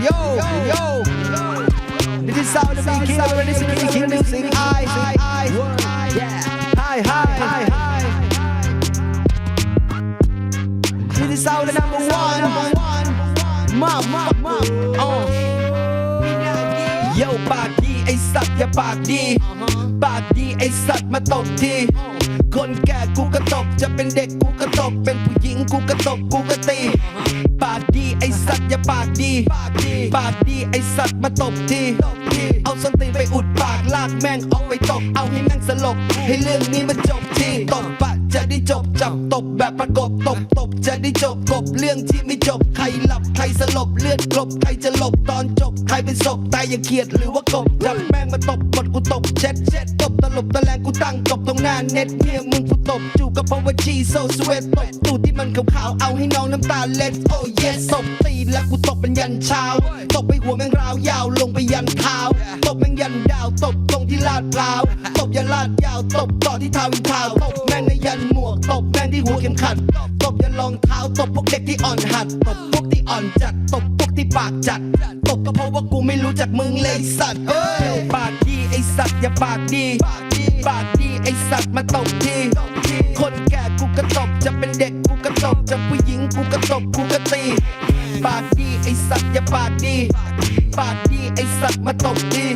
Yo, yo. This is sound of Big King, and this is King Music. I, I, yeah. Hi, hi, hi, hi. This is sound of number one. Mom, mom, mom. Oh. โยปากดีไอสัตว์อย่าปากดีปากดีไอสัตว์มาตบทีคนแก่กูก็ตบจะเป็นเด็กกูก็ตบเป็นผู้หญิงกูก็ตบกูก็ตี ปากดี ปากดีไอสัตว์มาตบที เอาส้นตีนไปอุดปากลากแม่งออกไปตบเอาให้แม่งสลบ ให้เรื่องนี้มันจบทีตบปะจะได้จบจับตบแบบประกบตบตบจะได้จบกบเรื่องที่ไม่จบใครหลับใครสลบเลือดกลบใครจะหลบตอนจบใครเป็นศพตายอย่างเขียดหรือว่ากบจับแม่งมาตบหมดกูตบเช็ดเช็ดตบตลบตะแลงกูตั้งตบตรงหน้าเน็ตเมียมึงกูตบจูก็เพราะว่าชีโซสเวตตบตูดที่มันขาวๆเอาให้น้องน้ำตาเล็ดโอ้เยสตบตีแล้วกูตบเป็นยันเช้าตบไปหัวแม่งราวยาวลงไปยันเท้าตบแม่งยันดาว ตบตรงที่ลาดพร้าว ตบยันลาดยาว ตบต่อที่เท้าอินเท้าตบแม่งในยันหมวก ตบแม่งที่หัวเข็มขัด ตบยันรองเท้า ตบพวกเด็กที่อ่อนหัด ตบพวกที่อ่อนจัด ตบพวกที่ปากจัด ตบก็เพราะว่ากูไม่รู้จักมึงเลยสัตว์เอ้ยปากดีไอสัตว์อย่าปากดี ปากดีไอสัตว์มาตบทีคนแก่กูก็ตบ จะเป็นเด็กกูก็ตบ จะผู้หญิงกูก็ตบ กูก็ตี ปากดีไอ สัตว์อย่าปากดี ปากดีไอสัตว์มาตบดี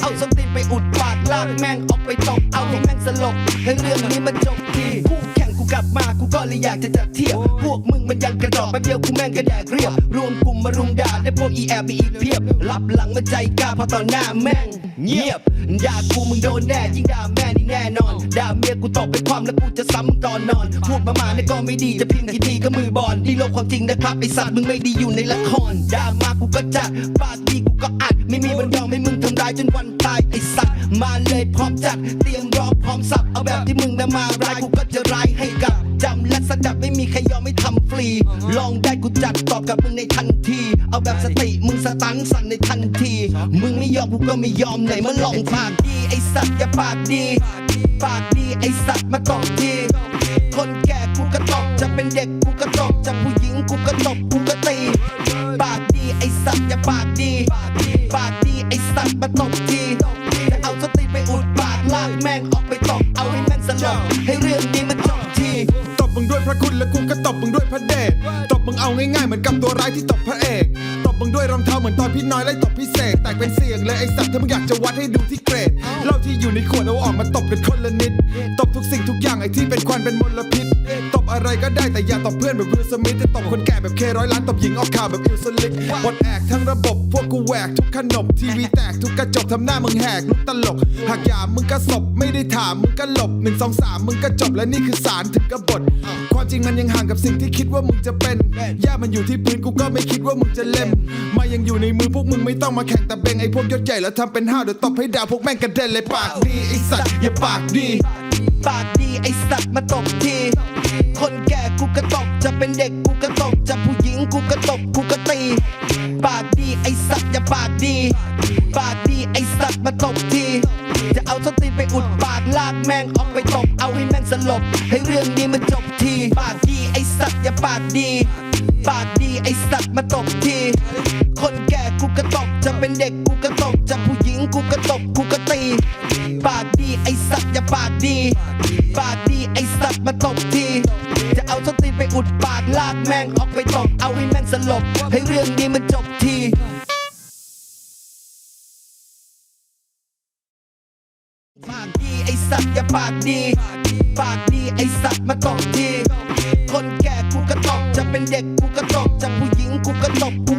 เอาส้นตีนไปอุดปากลากแม่งออกไปตบเอาให้แม่งสลบให้เรื่องนี้มันจบทีคู่แข่งกูกลับมากูก็เลยอยากจะจัดเทียบพวกมึงมันยังกระดอกแป๊บเดียวกูแม่งกระแดกเรียบรวมกลุ่มมารุมด่าได้พวกอีแอบอีกเพียบรับหลังมาใจกล้าพอต่อหน้าแม่ง เงียบด่ากูมึงโดนแน่ยิ่งด่าแม่นี่แน่นอนด่าเมียกูตบไปความแล้วกูจะซ้ำมึงตอนนอนพูดมามาเนี่ก็ไม่ดีจะพิมพ์กี่ทีก็มือบอลนี่โลกความจริงนะครับไอสัตว์มึงไม่ดีอยู่ในละครด่ามากูก็จัดปากดีกูก็อัดไม่มีวันยอมให้มึงทำร้ายจนวันตายไอสัตว์มาเลยพร้อมจัดเตรียมรอพร้อมสับเอาแบบที่มึงนะมาร้ายกูก็จะร้ายให้กับำและสดับไม่มีใครยอมไม่ทำฟรี ลองได้กูจัดตอบกับมึงในทันที เอาแบบสติมึงสตันสั่นในทันที มึงไม่ยอมกูก็ไม่ยอมไหนมาลองปากดีไอสัตว์อย่าปากดี ปากดีไอสัตว์มาตบทีคนแก่กูก็ตบจะเป็นเด็กกูก็ตบจะผู้หญิงกูก็ตบกูก็ตีปากดีไอสัตว์อย่าปากดี ปากดีไอสัตว์มาตบทีจะเอาส คุณและกูก็ตบมึงด้วยพระเดชตบมึงเอาง่ายๆเหมือนกับตัวร้ายที่ตบพระเอกตบมึงด้วยรองเท้าเหมือนตอนพี่น้อยไล่ตบพี่เสกแตกเป็นเสียงเลยไอ้สัตว์ถ้ามึงอยากจะวัดให้ดูที่เกรดเหล้าที่อยู่ในขวดเอาออกมาตบกันคนละนิด ตบทุกสิ่งทุกอย่างไอ้ที่เป็นควันเป็นมลพิษตบ อะไรก็ได้แต่อย่าตบเพื่อนแบบวิลสมิธจะตบคนแก่แบบเคร้อยล้านตบหญิงออกข่าวแบบอิลสลิกหมดแอกทั้งระบบพวกกูแหวกทุกขนมทีวีแตกทุกกระจกทำหน้ามึงแหกลุกตลก หากอย่ามึงก็ศพไม่ได้ถามมึงก็หลบหนึ่งสองสามมึงก็จบและนี่คือสารถึงกบฏความจริงมันยังห่างกับสิ่งที่คิดว่ามึงจะเป็นย่ามันอยู่ที่พื้นกูก็ไม่คิดว่ามึงจะเล่มมายังอยู่ในมือพวกมึงไม่ต้องมาแข่งแต่เบงไอ้พวกยศใหญ่แล้วทำเป็นห้าวเดี๋ยวตบให้ดาวพวกแม่งกระเด็นเลยปากดีไอ้สัตว์อย่าปากดี ปากดีไอสัตว์มาตบที คนแก่กูก็ตบจะเป็นเด็กกูก็ตบ ดี ปากดีไอสัตว์มาตบทีคนแก่กูก็ตบจะเป็นเด็กกูก็ตบจะผู้หญิงกูก็ตอก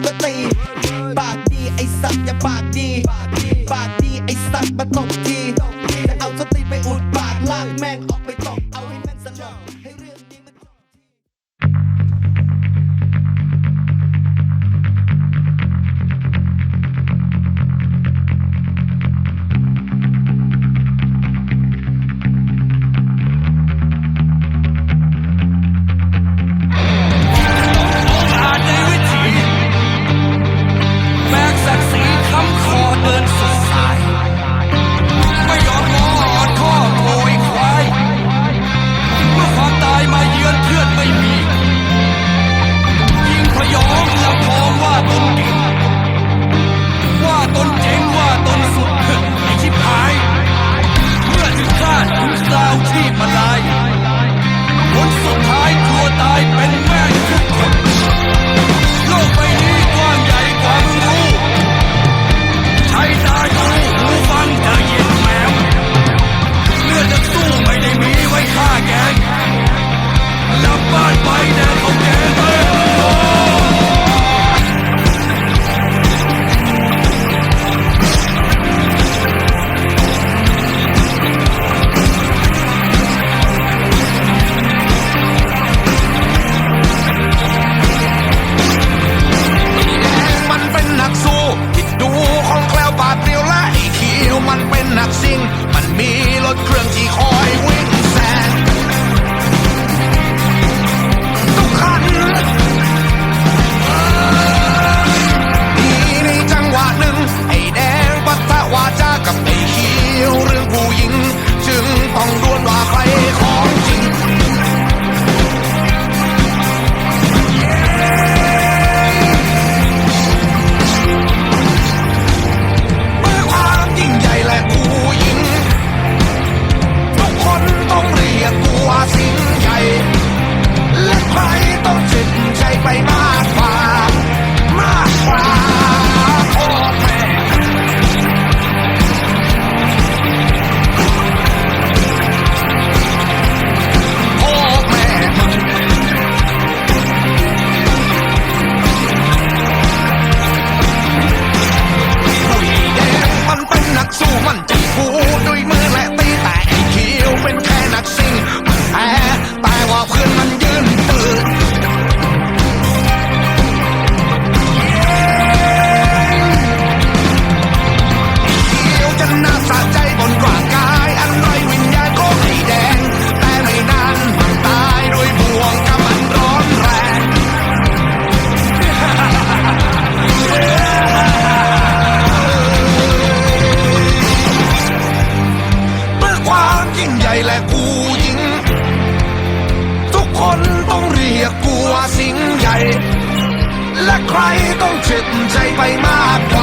ใครต้องเจ็บใจไปมากกว่า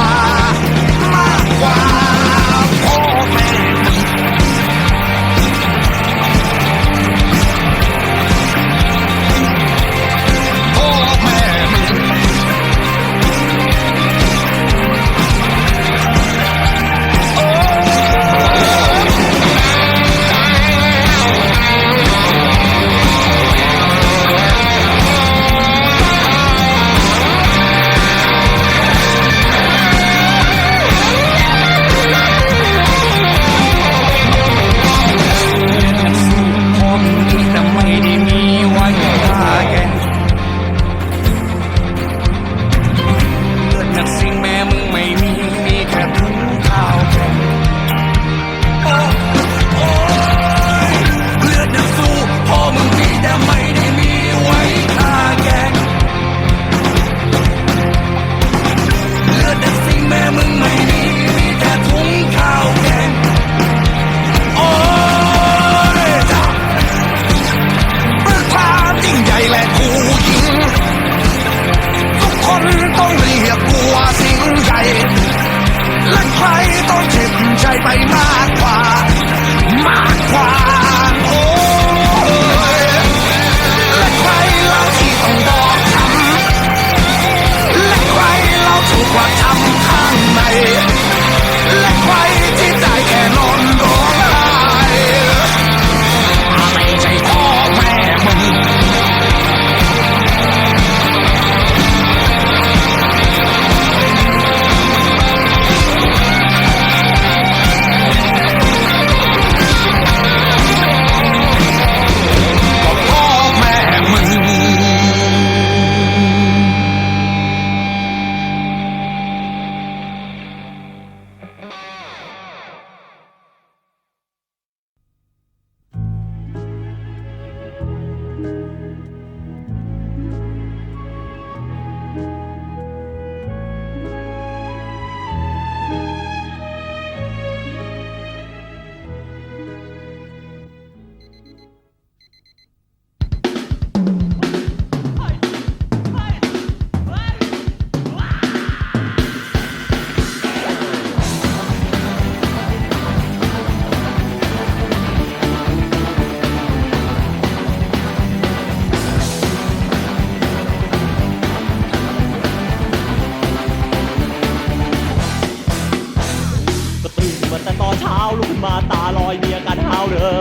อยมีอาการหาวเด้อ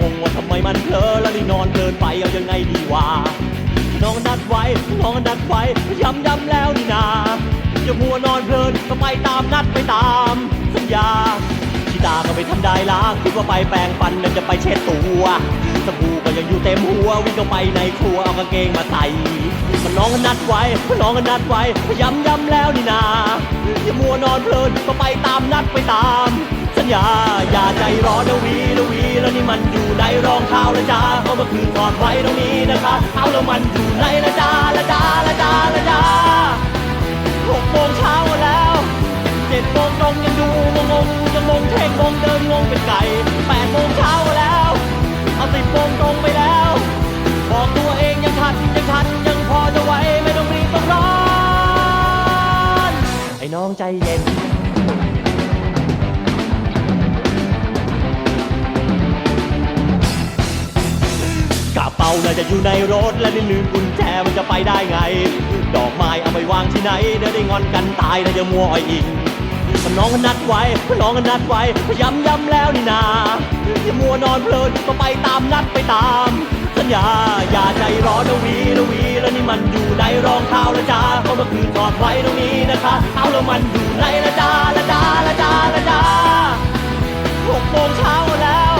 งงว่าทำไมมันเพลอแล้วนี่นอนเพลินไปเอายังไงดีวะน้องนัดไว้น้องนัดไว้ย้ำย้ำแล้วนี่นาอย่ามัวนอนเพลินก็ไปตามนัดไปตามสัญญาชิตาก็ไปทำได้ล้างคิดว่าไปแปรงฟันนั่นจะไปเช็ดตัวสบู่ก็ยังอยู่เต็มหัววิ่งเข้าไปในครัวเอากางเกงมาใส่มันน้องนัดไว้น้องนัดไว้ย้ำย้ำแล้วนี่นาอย่ามัวนอนเพลินก็ไปตามนัดไปตาม สัญญา อย่าใจร้อนนะวีนะวีแล้วนี่มันอยู่ในรองเท้าละจ้าเอามาคืนถอดไว้ตรงนี้นะคะ เอาแล้วมันอยู่ในละจ้าละจ้าละจ้าละจ้าหกโมงเช้าแล้วเจ็ดโมงตรงยังดูงงงยังงงเท่งงงเดินงงเป็นไก่แปดโมงเช้าแล้วเอาสิบโมงตรงไปแล้วบอกตัวเองยังทันยังทันยังพอจะไหวไม่ต้องรีบต้องร้อนไอ้น้องใจเย็นาน่าจะอยู่ในรถและนี่ลืมกุญแจมันจะไปได้ไง ดอกไม้เอาไปวางที่ไหนเดี๋ยวได้งอนกันตายแล้วจะมัวอ้อยอิงน้องก็นัดไว้น้องก็นัดไว้ย้ำย้ำแล้วนี่นาอย่ามัวนอนเพลินก็ไปตามนัดไปตามสัญญาอย่าใจร้อนนะวีนะวีแล้วนี่มันอยู่ในรองเท้าละจ้าเขามาคืนถอดไว้ตรงนี้นะคะ เอาแล้วมันอยู่ในละจ้าละจ้าละจ้าละจ้าหกโมงเช้าแล้ว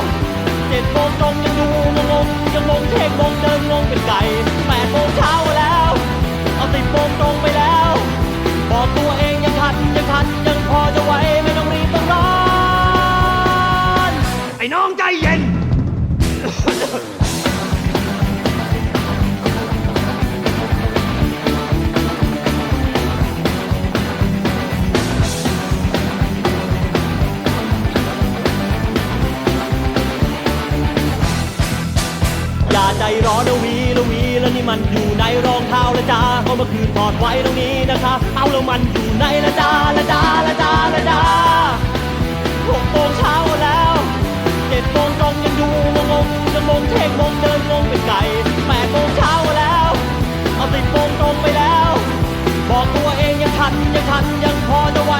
เจ็ดโมงตรง มองเท่งงงเดินงงเป็นไก่ ใจร้อนละวีละวีแล้วนี่มันอยู่ในรองเท้าละจ้าเอาเมื่อคืนถอดไว้ตรงนี้นะคะ เอาแล้วมันอยู่ในละจ้าละจ้าละจ้าละจ้าหกโมงเช้าแล้วเจ็ดโมงตรงยังดูงงงยังงงเท่งงงเดินงงเป็นไก่แปดโมงเช้าแล้วเอาสิบโมงตรงไปแล้ว บอกตัวเองยังทันยังทันยังพอจะไหว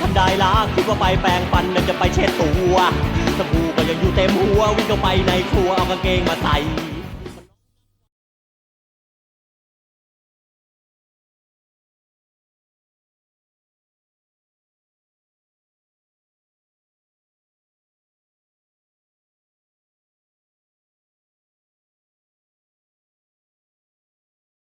ทันได้ล้างคิดว่าไปแปรงฟันนั่นจะไปเช็ดตัวสบู่ก็ยังอยู่เต็มหัววิ่งเข้าไปในครัวเอากางเกงมาใส่